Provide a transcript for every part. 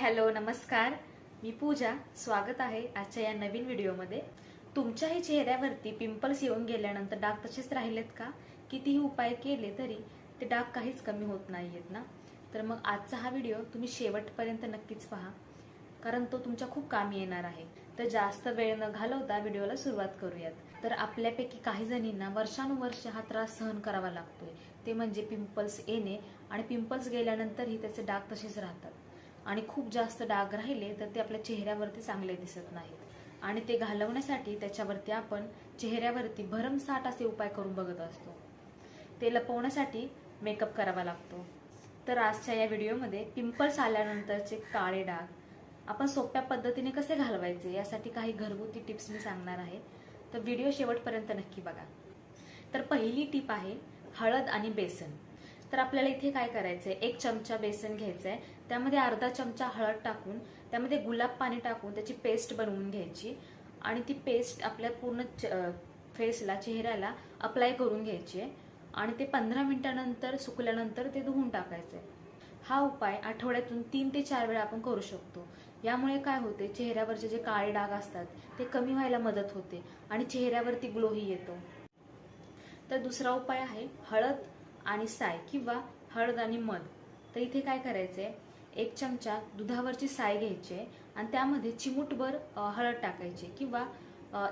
Hello नमस्कार. मी पूजा. स्वागत आहे आजच्या या नवीन व्हिडिओमध्ये. तुमच्याही चेहऱ्यावरती पिंपल्स येऊन गेल्यानंतर डाग तसेच राहिलेत का? कितीही उपाय केले तरी ते डाग काहीच कमी होत नाहीयेत ना? तर मग आजचा हा व्हिडिओ तुम्ही शेवटपर्यंत नक्कीच पहा कारण तो तुमच्या खूप कामी येणार आहे. तर जास्त वेळ न घालवता व्हिडिओला सुरुवात करूयात. तर आपल्यापैकी काही जणींना वर्षानुवर्ष हा त्रास सहन करावा लागतोय. ते म्हणजे पिंपल्स येणे आणि पिंपल्स गेल्यानंतरही त्याचे डाग तसेच राहतात. आणि खूप जास्त डाग राहिले तर ते आपल्या चेहऱ्यावरती चांगले दिसत नाहीत. आणि ते घालवण्यासाठी त्याच्यावरती आपण चेहऱ्यावरती भरमसाठ असे उपाय करून बघत असतो. ते लपवण्यासाठी मेकअप करावा लागतो. तर आजच्या या व्हिडिओमध्ये पिंपल्स आल्यानंतरचे काळे डाग आपण सोप्या पद्धतीने कसे घालवायचे यासाठी काही घरगुती टिप्स मी सांगणार आहे. तर व्हिडिओ शेवटपर्यंत नक्की बघा. तर पहिली टीप आहे हळद आणि बेसन. तर आपल्याला इथे काय करायचंय? एक चमचा बेसन घ्यायचंय. त्यामध्ये अर्धा चमचा हळद टाकून त्यामध्ये गुलाब पाणी टाकून त्याची पेस्ट बनवून घ्यायची आणि ती पेस्ट आपल्या पूर्ण फेसला चेहऱ्याला अप्लाय करून घ्यायची आहे आणि ते पंधरा मिनिटानंतर सुकल्यानंतर ते धुवून टाकायचंय. हा उपाय आठवड्यातून तीन ते चार वेळा आपण करू शकतो. यामुळे काय होते? चेहऱ्यावरचे जे काळे डाग असतात ते कमी व्हायला मदत होते आणि चेहऱ्यावरती ग्लोही येतो. तर दुसरा उपाय आहे हळद आणि साय किंवा हळद आणि मध. तर इथे काय करायचंय? एक चमचा दुधावरची साय घ्यायची आहे आणि त्यामध्ये चिमूटभर हळद टाकायची किंवा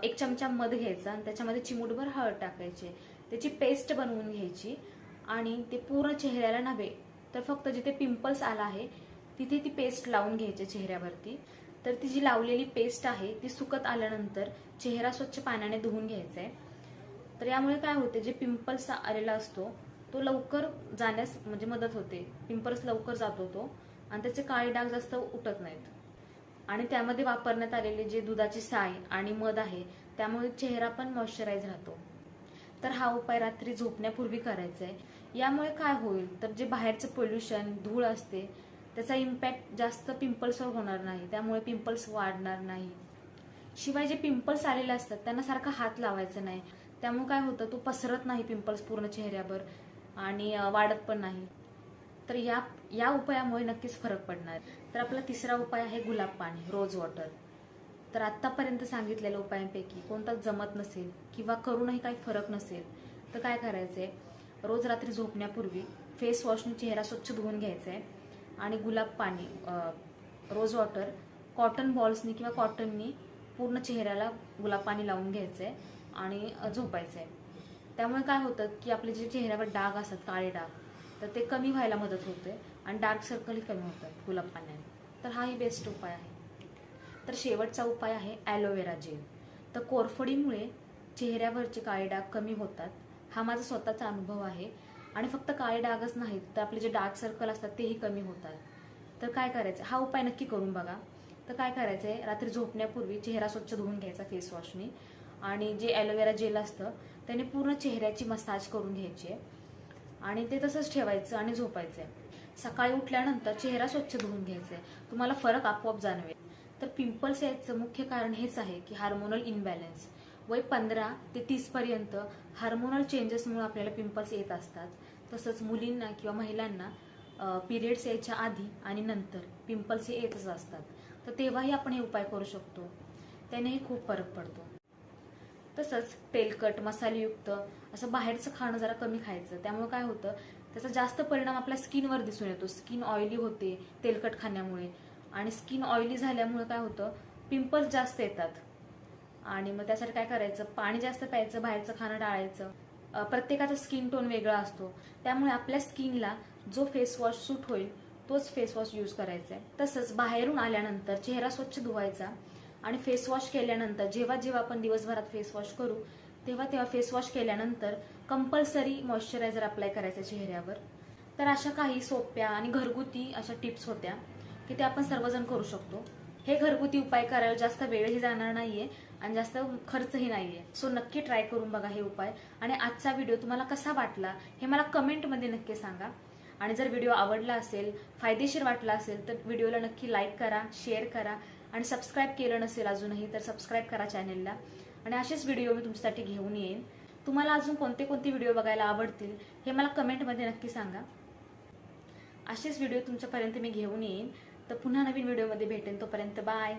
एक चमचा मध घ्यायचा आणि त्याच्यामध्ये चिमूटभर हळद टाकायची त्याची पेस्ट बनवून घ्यायची आणि ते पूर्ण चेहऱ्याला नव्हे तर फक्त जिथे पिंपल्स आला आहे तिथे ती पेस्ट लावून घ्यायची चेहऱ्यावरती. तर ती जी लावलेली पेस्ट आहे ती सुकत आल्यानंतर चेहरा स्वच्छ पाण्याने धुवून घ्यायचा आहे. तर यामुळे काय होते जे पिंपल्स आलेला असतो तो लवकर जाण्यास म्हणजे मदत होते. पिंपल्स लवकर जातो तो आणि त्याचे काळे डाग जास्त उठत नाहीत. आणि त्यामध्ये वापरण्यात आलेले जे दुधाची साय आणि मध आहे त्यामुळे चेहरा पण मॉइश्चराईज राहतो. तर हा उपाय रात्री झोपण्यापूर्वी करायचा आहे यामुळे काय होईल? तर जे बाहेरचं पोल्युशन धूळ असते त्याचा इम्पॅक्ट जास्त पिंपल्सवर होणार नाही. त्यामुळे पिंपल्स वाढणार नाही. शिवाय जे पिंपल्स आलेले असतात त्यांना सारखा हात लावायचा नाही. त्यामुळे काय होतं? तो पसरत नाही पिंपल्स पूर्ण चेहऱ्यावर. आणि वाढत पण नाही. तर या या उपायामुळे नक्कीच फरक पडणार. तर आपला तिसरा उपाय आहे गुलाब पाणी रोज वॉटर. तर आत्तापर्यंत सांगितलेल्या उपायांपैकी कोणताच जमत नसेल किंवा करूनही काही फरक नसेल तर काय करायचंय? रोज रात्री झोपण्यापूर्वी फेस वॉशने चेहरा स्वच्छ धुवून घ्यायचा आहे आणि गुलाब पाणी रोज वॉटर कॉटन बॉल्सनी किंवा कॉटननी पूर्ण चेहऱ्याला गुलाब पाणी लावून घ्यायचं आहे आणि झोपायचं आहे त्यामुळे काय होतं की आपले जे चेहऱ्यावर डाग असतात काळे डाग तर ते कमी व्हायला मदत होते आणि डार्क सर्कलही कमी होतात गुलाब पाण्याने तर हाही बेस्ट उपाय आहे. तर शेवटचा उपाय आहे ॲलोवेरा जेल तर कोरफडीमुळे चेहऱ्यावरचे काळे डाग कमी होतात. हा माझा स्वतःचा अनुभव आहे. आणि फक्त काळे डागच नाहीत तर आपले जे डार्क सर्कल असतात तेही कमी होतात. तर काय करायचं? हा उपाय नक्की करून बघा. तर काय करायचं आहे रात्री झोपण्यापूर्वी चेहरा स्वच्छ धुवून घ्यायचा फेस वॉशने आणि जे ॲलोवेरा जेल असतं त्याने पूर्ण चेहऱ्याची मसाज करून घ्यायची आहे. आणि ते तसंच ठेवायचं आणि झोपायचं आहे. सकाळी उठल्यानंतर चेहरा स्वच्छ धुवून घ्यायचा आहे. तुम्हाला फरक आपोआप जाणवेल. तर पिंपल्स यायचं मुख्य कारण हेच आहे की हार्मोनल इनबॅलन्स वय पंधरा ते तीस पर्यंत हार्मोनल चेंजेसमुळे आपल्याला पिंपल्स येत असतात. तसंच मुलींना किंवा महिलांना पिरियड्स यायच्या आधी आणि नंतर पिंपल्स हे येतच असतात. तर तेव्हाही आपण हे उपाय करू शकतो. त्यानेही खूप फरक पडतो. तसंच तेलकट मसालेयुक्त असं बाहेरचं खाणं जरा कमी खायचं. त्यामुळे काय होतं त्याचा जास्त परिणाम आपल्या स्किनवर दिसून येतो. स्किन ऑइली होते तेलकट खाण्यामुळे. आणि स्किन ऑइली झाल्यामुळे काय होतं पिंपल्स जास्त येतात. आणि मग त्यासाठी काय करायचं पाणी जास्त प्यायचं बाहेरचं खाणं टाळायचं. प्रत्येकाचा स्किन टोन वेगळा असतो. त्यामुळे आपल्या स्किनला जो फेस वॉश सूट होईल तोच फेस वॉश यूज करायचा आहे तसंच बाहेरून आल्यानंतर चेहरा स्वच्छ धुवायचा. आणि फेस वॉश केल्यानंतर जेव्हा जेव्हा आपण दिवसभरात फेस वॉश करू तेव्हा तेव्हा फेस वॉश केल्यानंतर कंपल्सरी मॉइश्चरायझर अप्लाय करायचं चेहऱ्यावर. तर अशा काही सोप्या आणि घरगुती अशा टिप्स होत्या की ते आपण सर्वजण करू शकतो. हे घरगुती उपाय करायला जास्त वेळही जाणार नाहीये आणि जास्त खर्चही नाहीये. सो नक्की ट्राय करून बघा हे उपाय. आणि आजचा व्हिडिओ तुम्हाला कसा वाटला हे मला कमेंटमध्ये नक्की सांगा. आणि जर व्हिडिओ आवडला असेल फायदेशीर वाटला असेल तर व्हिडिओला नक्की लाईक करा शेअर करा. आणि सबस्क्राईब केलं नसेल अजूनही तर सबस्क्राईब करा चॅनेलला आणि असेच व्हिडिओ मी तुमच्यासाठी घेऊन येईन. तुम्हाला अजून कोणते कोणते व्हिडिओ बघायला आवडतील हे मला कमेंटमध्ये नक्की सांगा. असेच व्हिडिओ तुमच्यापर्यंत मी घेऊन येईन. तर पुन्हा नवीन व्हिडिओमध्ये भेटेन तोपर्यंत बाय